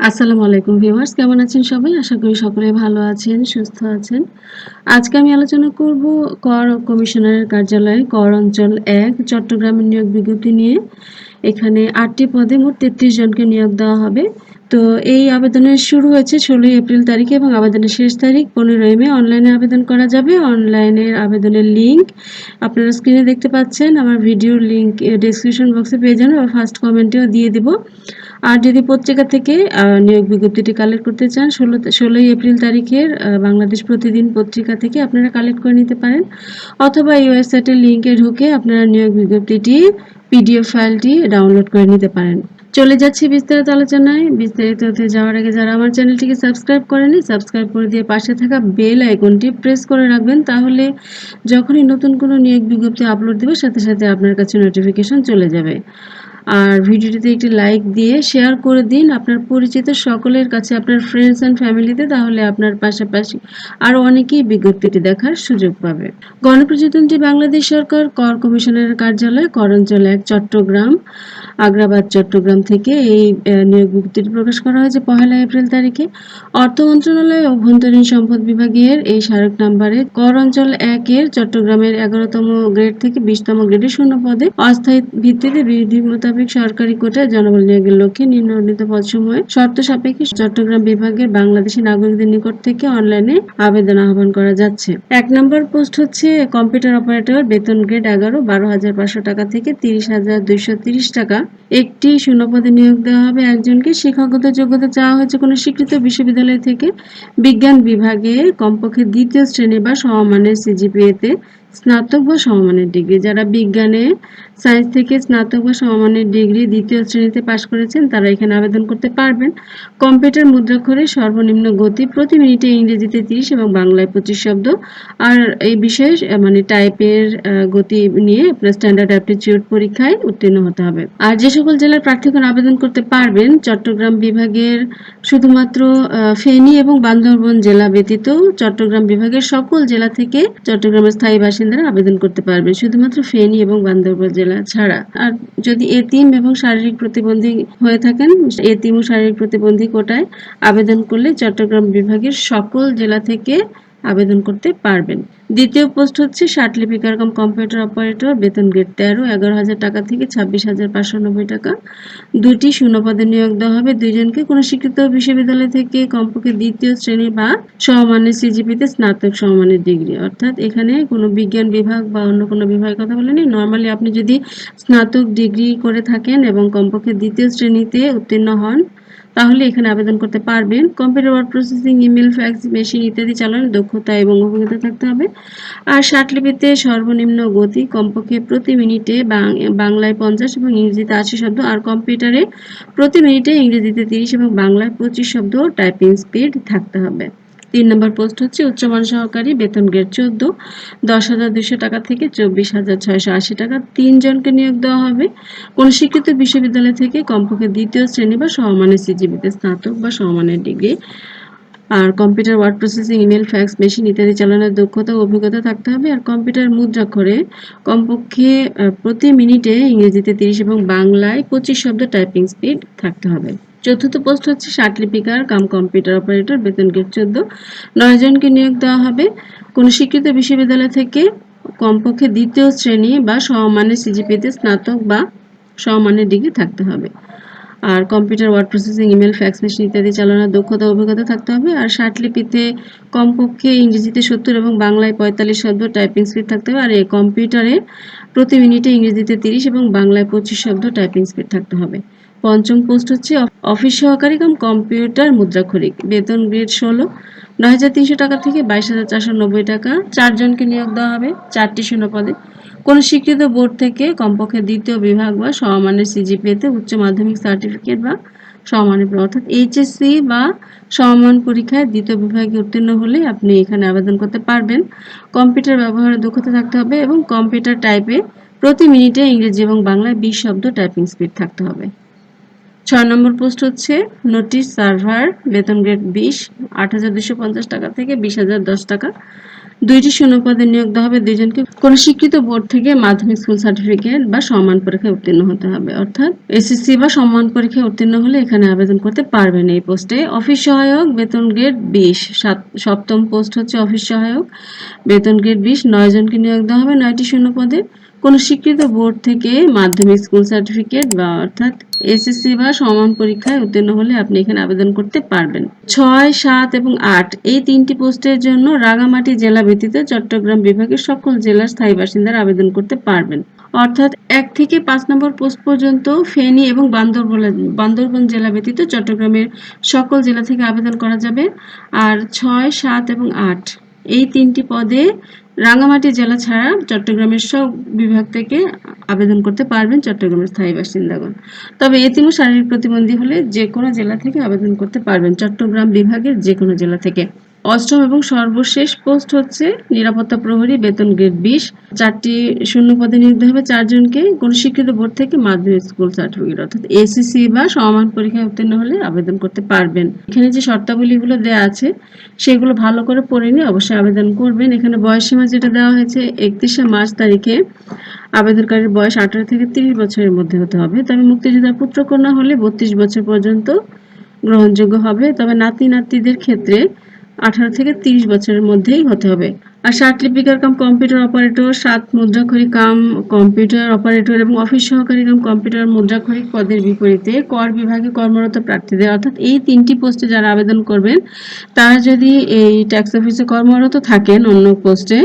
আসসালামু আলাইকুম ভিউয়ার্স, কেমন আছেন সবাই? আশা করি সকলে ভালো আছেন, সুস্থ আছেন। আজকে আমি আলোচনা করব কর কমিশনারের কার্যালয়ে, কর অঞ্চল এক, চট্টগ্রামের নিয়োগ বিজ্ঞপ্তি নিয়ে। এখানে আটটি পদে মোট তেত্রিশ জনকে নিয়োগ দেওয়া হবে। তো এই আবেদনের শুরু হয়েছে ষোলোই এপ্রিল তারিখে এবং আবেদনের শেষ তারিখ পনেরোই মে। অনলাইনে আবেদন করা যাবে। অনলাইনের আবেদনের লিঙ্ক আপনারা স্ক্রিনে দেখতে পাচ্ছেন। আমার ভিডিওর লিঙ্ক ডিসক্রিপশন বক্সে পেয়ে যাবেন। বা ফার্স্ট কমেন্টেও দিয়ে দিব। আর যদি পত্রিকা থেকে নিয়োগ বিজ্ঞপ্তিটি কালেক্ট করতে চান, ষোলো, ষোলোই এপ্রিল তারিখের বাংলাদেশ প্রতিদিন পত্রিকা থেকে আপনারা কালেক্ট করে নিতে পারেন। অথবা এই ওয়েবসাইটের লিঙ্কে ঢুকে আপনারা নিয়োগ বিজ্ঞপ্তিটি পিডিএফ ফাইলটি ডাউনলোড করে নিতে পারেন। চলে যাচ্ছি বিস্তারিত আলোচনায়। বিস্তারিত হতে যাওয়ার আগে যারা আমার চ্যানেলটিকে সাবস্ক্রাইব করেনি সাবস্ক্রাইব করে দিয়ে পাশে থাকা বেল আইকনটি প্রেস করে রাখবেন, তাহলে যখনই নতুন কোনো নিয়োগ বিজ্ঞপ্তি আপলোড দেবে, সাথে সাথে আপনার কাছে নোটিফিকেশন চলে যাবে। আর ভিডিওটিতে একটি লাইক দিয়ে শেয়ার করে দিন। আপনার পরিচিত সকলের কাছে, আপনার ফ্রেন্ডস অ্যান্ড ফ্যামিলিতে তাহলে আপনার পাশাপাশি আরও অনেকেই বিজ্ঞপ্তিটি দেখার সুযোগ পাবে। গণপ্রজাতন্ত্রী বাংলাদেশ সরকার কর কমিশনের কার্যালয় করঞ্চল এক, চট্টগ্রাম, আগ্রাবাদ, চট্টগ্রাম থেকে এই নিয়োগ বিজ্ঞপ্তিটি প্রকাশ করা হয়েছে পহেলা এপ্রিল তারিখে। অর্থ মন্ত্রণালয় অভ্যন্তরীণ সম্পদ বিভাগের এই স্মারক নাম্বারে কর অঞ্চল একের চট্টগ্রামের এগারোতম গ্রেড থেকে বিশতম গ্রেডে শূন্য পদে অস্থায়ী ভিত্তিতে বিধি মোতাবেক সরকারি কোটায় জনবল নিয়োগের লক্ষ্যে নিম্নলিখিত পদসমূহে শর্ত সাপেক্ষে চট্টগ্রাম বিভাগের বাংলাদেশি নাগরিকদের নিকট থেকে অনলাইনে আবেদন আহ্বান করা যাচ্ছে। এক নম্বর পোস্ট হচ্ছে, কম্পিউটার অপারেটর বেতন গ্রেড এগারো, বারো হাজার পাঁচশো টাকা থেকে তিরিশ হাজার দুইশো তিরিশ টাকা। একটি শূন্যপদে নিয়োগ দেওয়া হবে একজনকে। শিক্ষাগত যোগ্যতা চাওয়া হয়েছে কোনো স্বীকৃত বিশ্ববিদ্যালয় থেকে? বিজ্ঞান বিভাগে কমপক্ষে দ্বিতীয় শ্রেণি বা সমমানের সিজিপিএতে স্নাতক বা সমমানের ডিগ্রি। যারা বিজ্ঞানে সায়েন্স থেকে স্নাতক বা সমমানের ডিগ্রি দ্বিতীয় শ্রেণীতে পাশ করেছেন, তারা এখানে আবেদন করতে পারবেন। কম্পিউটার মুদ্রাক্ষরে সর্বনিম্ন গতি প্রতি মিনিটে ইংরেজিতে তিরিশ এবং বাংলায় পঁচিশ শব্দ। আর এই বিষয়ে মানে টাইপের গতি নিয়ে আপনার স্ট্যান্ডার্ড অ্যাপটিচিউড পরীক্ষায় উত্তীর্ণ হতে হবে। আর যে সকল জেলার প্রার্থীগণ আবেদন করতে পারবেন, চট্টগ্রাম বিভাগের শুধুমাত্র ফেনী এবং বান্দরবন জেলা ব্যতীত চট্টগ্রাম বিভাগের সকল জেলা থেকে চট্টগ্রামের স্থায়ী বাসিন্দারা আবেদন করতে পারবেন। শুধুমাত্র ফেনী এবং বান্দরবন জেলা ছাড়া। আর যদি এতিম এবং শারীরিক প্রতিবন্ধী হয়ে থাকেন, এতিম ও শারীরিক প্রতিবন্ধী কোটায় আবেদন করলে চট্টগ্রাম বিভাগের সকল জেলা থেকে আবেদন করতে পারবেন। দ্বিতীয় পোস্ট হচ্ছে ষাট লিপিকার কম কম্পিউটার অপারেটর, বেতন গ্রেড তেরো, এগারো হাজার টাকা থেকে ছাব্বিশ হাজার পাঁচশো নব্বই টাকা। দুটি শূন্যপদে নিয়োগ দেওয়া হবে। দুইজনকে কোনো স্বীকৃত বিশ্ববিদ্যালয় থেকে কমপক্ষে দ্বিতীয় শ্রেণি বা সমমানের সিজিপিতে স্নাতক সমমানের ডিগ্রি। অর্থাৎ এখানে কোনো বিজ্ঞান বিভাগ বা অন্য কোনো বিভাগের কথা বলেনি। নর্মালি আপনি যদি স্নাতক ডিগ্রি করে থাকেন এবং কমপক্ষে দ্বিতীয় শ্রেণীতে উত্তীর্ণ হন তাহলে এখানে আবেদন করতে পারবেন। Computer word processing email fax machine ইত্যাদি চালানোর দক্ষতা এবং অভিজ্ঞতা থাকতে হবে। আর লিপিতে সর্বনিম্ন গতি কমপক্ষে প্রতি মিনিটে বাংলায় পঞ্চাশ এবং ইংরেজিতে আশি শব্দ আর কম্পিউটারে প্রতি মিনিটে ইংরেজিতে তিরিশ এবং বাংলায় পঁচিশ শব্দ টাইপিং স্পিড থাকতে হবে। তিন নম্বর পোস্ট হচ্ছে, উচ্চমান সহকারী, বেতন গ্রেড চোদ্দ, দশ হাজার দুশো টাকা থেকে চব্বিশ হাজার ছয়শো আশি টাকা তিনজনকে নিয়োগ দেওয়া হবে। কোন স্বীকৃত বিশ্ববিদ্যালয় থেকে কমপক্ষে দ্বিতীয় শ্রেণি বা সমমানের সিজিবিতে স্নাতক বা সমমানের ডিগ্রি আর computer word processing, email, fax, machine ইত্যাদি চালানোর দক্ষতা ও অভিজ্ঞতা থাকতে হবে। আর কম্পিউটার মুদ্রাক্ষরে কমপক্ষে প্রতি মিনিটে ইংরেজিতে তিরিশ এবং বাংলায় পঁচিশ শব্দ টাইপিং স্পিড থাকতে হবে। চতুর্থ পোস্ট হচ্ছে লিপিকার কাম কম্পিউটার অপারেটর বেতন গেট চোদ্দ। নয় জনকে নিয়োগ দেওয়া হবে। কোনো স্বীকৃত বিশ্ববিদ্যালয় থেকে কমপক্ষে দ্বিতীয় শ্রেণি বা সমমানের সিজিপিতে স্নাতক বা সমমানের ডিগ্রি থাকতে হবে। আর computer, word processing, email, fax, machine ইত্যাদি চালানোর দক্ষতা অভিজ্ঞতা থাকতে হবে। আর লিপিতে কমপক্ষে ইংরেজিতে সত্তর এবং বাংলায় পঁয়তাল্লিশ শব্দ টাইপিং স্পিড থাকতে হবে। আর এই কম্পিউটারে প্রতি মিনিটে ইংরেজিতে তিরিশ এবং বাংলায় পঁচিশ শব্দ টাইপিং স্পিড থাকতে হবে। পঞ্চম পোস্ট হচ্ছে অফিস সহকারী কম কম্পিউটার মুদ্রাক্ষরিক। বেতন গ্রেড ষোলো। নয় হাজার তিনশো টাকা থেকে বাইশ হাজার চারশো নব্বই টাকা। চারজনকে নিয়োগ দেওয়া হবে চারটি শূন্য পদে কোনো স্বীকৃত বোর্ড থেকে কমপক্ষে দ্বিতীয় বিভাগ বা সমমানের সিজিপিএতে উচ্চ মাধ্যমিক সার্টিফিকেট বা সমমানের অর্থাৎ এইচএসসি বা সমমান পরীক্ষায় দ্বিতীয় বিভাগে উত্তীর্ণ হলে আপনি এখানে আবেদন করতে পারবেন। কম্পিউটার ব্যবহারের দক্ষতা থাকতে হবে এবং কম্পিউটার টাইপে প্রতি মিনিটে ইংরেজি এবং বাংলায় বিশ শব্দ টাইপিং স্পিড থাকতে হবে। ছয় নম্বর পোস্ট হচ্ছে, নোটিশ সার্ভার, বেতন গ্রেড বিশ, আট হাজার দুশো পঞ্চাশ টাকা থেকে বিশ হাজার দশ টাকা। দুইটি শূন্য পদে নিয়োগ দেওয়া হবে দুইজনকে। কোন স্বীকৃত বোর্ড থেকে মাধ্যমিক স্কুল সার্টিফিকেট বা সমান পরীক্ষায় উত্তীর্ণ হতে হবে। অর্থাৎ এসএসসি বা সমান পরীক্ষায় উত্তীর্ণ হলে এখানে আবেদন করতে পারবেন এই পোস্টে। অফিস সহায়ক, বেতন গ্রেড বিশ। সপ্তম পোস্ট হচ্ছে অফিস সহায়ক, বেতন গ্রেড বিশ। নয় জনকে নিয়োগ দেওয়া হবে নয়টি শূন্য পদে। কোনো স্বীকৃত বোর্ড থেকে মাধ্যমিক স্কুল সার্টিফিকেট বা অর্থাৎ এসএসসি বা সমান পরীক্ষায় উত্তীর্ণ হলে আপনি এখানে আবেদন করতে পারবেন। ছয়, সাত এবং আট, এই তিনটি পোস্টের জন্য রাঙামাটি জেলা ব্যতীত চট্টগ্রাম বিভাগের সকল জেলার স্থায়ী বাসিন্দারা আবেদন করতে পারবেন। অর্থাৎ এক থেকে পাঁচ নম্বর পোস্ট পর্যন্ত ফেনী এবং বান্দরবন বান্দরবন জেলা ব্যতীত চট্টগ্রামের সকল জেলা থেকে আবেদন করা যাবে। আর ছয়, সাত এবং আট, এই তিনটি পদে রাঙামাটি জেলা ছাড়া চট্টগ্রামের সব বিভাগ থেকে আবেদন করতে পারবেন চট্টগ্রামের স্থায়ী বাসিন্দাগণ। তবে এতিম শারীরিক প্রতিবন্ধী হলে যে কোনো জেলা থেকে আবেদন করতে পারবেন চট্টগ্রাম বিভাগের যে কোনো জেলা থেকে। অষ্টম এবং সর্বশেষ পোস্ট হচ্ছে নিরাপত্তা প্রহরী বেতন গ্রেড বিশ। চারটি শূন্য পদে দেওয়া হবে চারজনকে। কোন স্বীকৃত বোর্ড থেকে মাধ্যমিক স্কুল সার্টিফিকেট, অর্থাৎ এসিসি বা সমান পরীক্ষায় উত্তীর্ণ হলে আবেদন করতে পারবেন। এখানে যে শর্তাবলীগুলো দেওয়া আছে, সেগুলো ভালো করে পড়ে নিয়ে অবশ্যই আবেদন করবেন। এখানে বয়সীমা যেটা দেওয়া হয়েছে, একত্রিশে মার্চ তারিখে আবেদনকারীর বয়স আঠারো থেকে তিরিশ বছরের মধ্যে হতে হবে। তবে মুক্তিযোদ্ধার পুত্রকন্যা হলে বত্রিশ বছর পর্যন্ত গ্রহণযোগ্য হবে। তবে নাতি নাতিদের ক্ষেত্রে আঠারো থেকে তিরিশ বছরের মধ্যেই হতে হবে। আর ষাট লিপিকার কাম কম্পিউটার অপারেটর সাত মুদ্রাক্ষরী কাম কম্পিউটার অপারেটর এবং অফিস সহকারী কাম কম্পিউটার মুদ্রাক্ষরী পদের বিপরীতে কর বিভাগে কর্মরত প্রার্থীদের, অর্থাৎ এই তিনটি পোস্টে যারা আবেদন করবেন, তারা যদি এই ট্যাক্স অফিসে কর্মরত থাকেন অন্য পোস্টে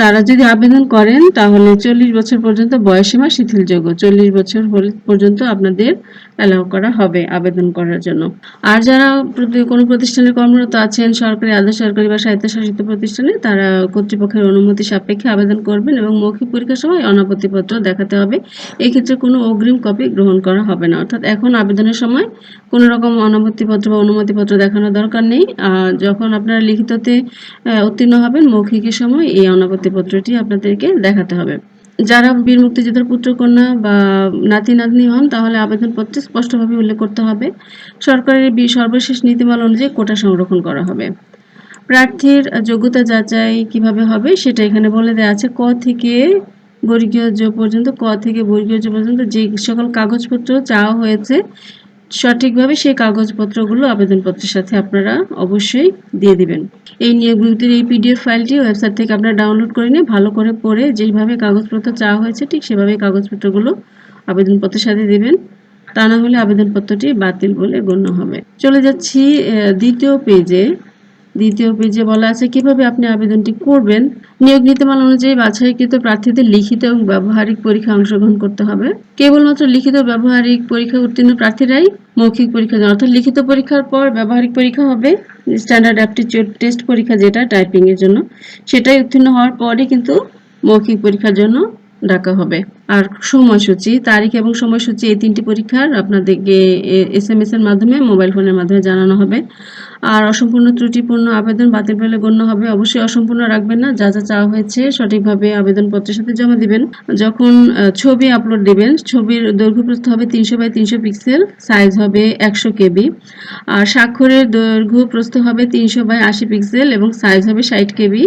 তারা যদি আবেদন করেন, তাহলে চল্লিশ বছর পর্যন্ত বয়সীমা শিথিলযোগ্য। চল্লিশ বছর পর্যন্ত আপনাদের অ্যালাউ করা হবে আবেদন করার জন্য। আর যারা কোনো প্রতিষ্ঠানে কর্মরত আছেন, সরকারি, আধা সরকারি বা স্বায়ত্তশাসিত প্রতিষ্ঠানে, তারা কর্তৃপক্ষের অনুমতি সাপেক্ষে আবেদন করবেন এবং মৌখিক পরীক্ষার সময় অনাপত্তিপত্র দেখাতে হবে। এক্ষেত্রে কোনো অগ্রিম কপি গ্রহণ করা হবে না। অর্থাৎ এখন আবেদনের সময় কোনো রকম অনাপত্তিপত্র বা অনুমতিপত্র দেখানোর দরকার নেই। যখন আপনারা লিখিততে উত্তীর্ণ হবেন, মৌখিকের সময় এই অনাপত্তিপত্রটি আপনাদেরকে দেখাতে হবে। যারা বীর মুক্তিযোদ্ধার পুত্রকন্যা বা নাতি নাতনি হন, তাহলে আবেদনপত্রে স্পষ্টভাবে উল্লেখ করতে হবে, সরকারের সর্বশেষ নীতিমালা অনুযায়ী কোটা সংরক্ষণ করা হবে। প্রার্থীর যোগ্যতা যাচাই কীভাবে হবে, সেটা এখানে বলে দেওয়া আছে। ক থেকে বর্গীয় জ পর্যন্ত, ক থেকে বর্গীয় জ পর্যন্ত যে সকল কাগজপত্র চাওয়া হয়েছে সঠিকভাবে সেই কাগজপত্রগুলো আবেদনপত্রের সাথে আপনারা অবশ্যই দিয়ে দিবেন। এই নিয়োগ বিজ্ঞপ্তির এই পিডিএফ ফাইলটি ওয়েবসাইট থেকে আপনারা ডাউনলোড করে নিয়ে ভালো করে পড়ে যেভাবে কাগজপত্র চাওয়া হয়েছে ঠিক সেভাবে কাগজপত্রগুলো আবেদনপত্রের সাথে দেবেন। তা না হলে আবেদনপত্রটি বাতিল বলে গণ্য হবে। চলে যাচ্ছি দ্বিতীয় পেজে দ্বিতীয় পেজে বলা আছে, কীভাবে আপনি আবেদনটি করবেন? নিয়োগ নীতিমালা অনুযায়ী বাছাইকৃত প্রার্থীদের লিখিত এবং ব্যবহারিক পরীক্ষা অংশগ্রহণ করতে হবে। কেবলমাত্র লিখিত ব্যবহারিক পরীক্ষা উত্তীর্ণ প্রার্থীরাই মৌখিক পরীক্ষা অর্থাৎ লিখিত পরীক্ষার পর ব্যবহারিক পরীক্ষা হবে। স্ট্যান্ডার্ড অ্যাপটিটিউড টেস্ট পরীক্ষা যেটা টাইপিং এর জন্য, সেটাই উত্তীর্ণ হওয়ার পরই কিন্তু মৌখিক পরীক্ষার জন্য ডাকা হবে। আর সময়সূচি, তারিখ এবং সময়সূচি এই তিনটি পরীক্ষার আপনাদেরকে এস এম এস এর মাধ্যমে মোবাইল ফোনের মাধ্যমে জানানো হবে। আর অসম্পূর্ণ ত্রুটিপূর্ণ আবেদন বাতিল বলে গণ্য হবে। অবশ্যই অসম্পূর্ণ রাখবেন না। যা যা চাওয়া হয়েছে সঠিকভাবে আবেদনপত্রের সাথে জমা দিবেন। যখন ছবি আপলোড দিবেন, ছবির দৈর্ঘ্য প্রস্থ হবে তিনশো বাই তিনশো পিক্সেল সাইজ হবে একশো কেবি। আর স্বাক্ষরের দৈর্ঘ্য প্রস্থ হবে তিনশো বাই আশি পিক্সেল এবং সাইজ হবে ষাট কেবি।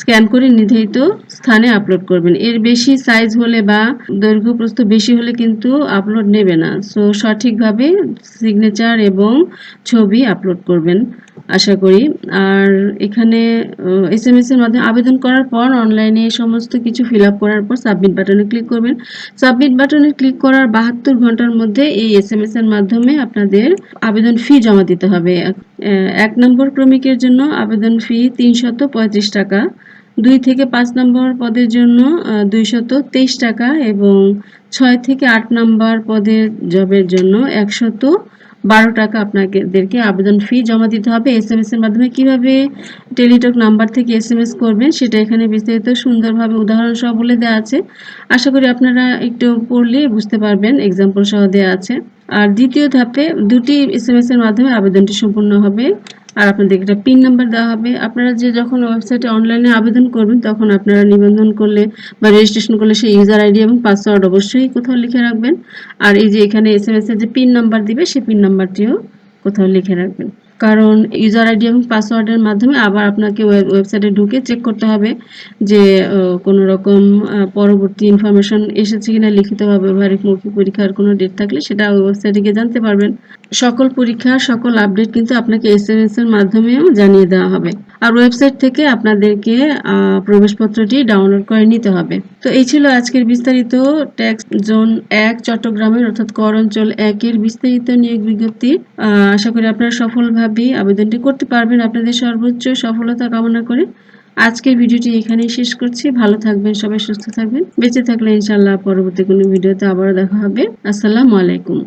স্ক্যান করে নির্ধারিত স্থানে আপলোড করবেন। এর বেশি সাইজ হলে বা দৈর্ঘ্য প্রস্থ বেশি হলে কিন্তু আপলোড নেবে না। সো সঠিকভাবে সিগনেচার এবং ছবি আপলোড করবেন, আশা করি। আর এখানে এস এম এস এর মাধ্যমে আবেদন করার পর অনলাইনে সমস্ত কিছু ফিল আপ করার পর সাবমিট বাটনে ক্লিক করবেন। সাবমিট বাটনে ক্লিক করার বাহাত্তর ঘণ্টার মধ্যে এই এস এম এস এর মাধ্যমে আপনাদের আবেদন ফি জমা দিতে হবে। এক- নম্বর ক্রমিকের জন্য আবেদন ফি তিনশত পঁয়ত্রিশ টাকা। দুই থেকে পাঁচ নম্বর পদের জন্য দুইশত তেইশ টাকা এবং ছয় থেকে আট নম্বর পদের জবের জন্য একশত বারো টাকা আপনাদেরকে আবেদন ফি জমা দিতে হবে। এস এম এর মাধ্যমে কীভাবে টেলিটক নাম্বার থেকে এস এম এস করবেন সেটা এখানে বিস্তারিত সুন্দরভাবে উদাহরণ সহ বলে দেওয়া আছে। আশা করি আপনারা একটু পড়লে বুঝতে পারবেন এক্সাম্পল সহ দেওয়া আছে। আর দ্বিতীয় ধাপে দুটি এস এম এস এর মাধ্যমে আবেদনটি সম্পূর্ণ হবে। আর আপনাদের একটা পিন নাম্বার দেওয়া হবে। আপনারা যে যখন ওয়েবসাইটে অনলাইনে আবেদন করবেন, তখন আপনারা নিবন্ধন করলে বা রেজিস্ট্রেশন করলে সেই ইউজার আইডি এবং পাসওয়ার্ড অবশ্যই কোথাও লিখে রাখবেন। আর এই যে এখানে এস এম এস এর যে পিন নাম্বার দিবে, সেই পিন নাম্বারটিও কোথাও লিখে রাখবেন। কারণ ইউজার আইডি এবং পাসওয়ার্ডের মাধ্যমে আবার আপনাকে ওয়েবসাইটে ঢুকে চেক করতে হবে যে কোনো রকম পরবর্তী ইনফরমেশন এসেছে কিনা, লিখিতভাবে ব্যবহারিক মৌখিক পরীক্ষার কোনো ডেট থাকলে সেটা ওয়েবসাইটে গিয়ে জানতে পারবেন। সকল পরীক্ষার সকল আপডেট কিন্তু আপনাকে এস এম এস এর মাধ্যমেও জানিয়ে দেওয়া হবে। আর ওয়েবসাইট থেকে আপনাদেরকে প্রবেশপত্রটি ডাউনলোড করে নিতে হবে। তো এই ছিল আজকের বিস্তারিত ট্যাক্স জোন এক, চট্টগ্রামের অর্থাৎ কর অঞ্চল একের বিস্তারিত নিয়োগ বিজ্ঞপ্তি। আশা করি আপনারা সফলভাবে আবেদনটি করতে পারবেন। আপনাদের সর্বোচ্চ সফলতা কামনা করে আজকের ভিডিওটি এখানেই শেষ করছি। ভালো থাকবেন, সবাই সুস্থ থাকবেন। বেঁচে থাকলে ইনশাল্লাহ পরবর্তী কোনো ভিডিওতে আবারও দেখা হবে। আসসালামু আলাইকুম।